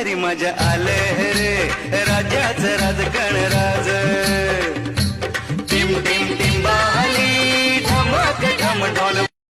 घरी मजा आले रे. राजाच राज. गणराज टिम टिम टिम बाली. ढमक ढम ढोल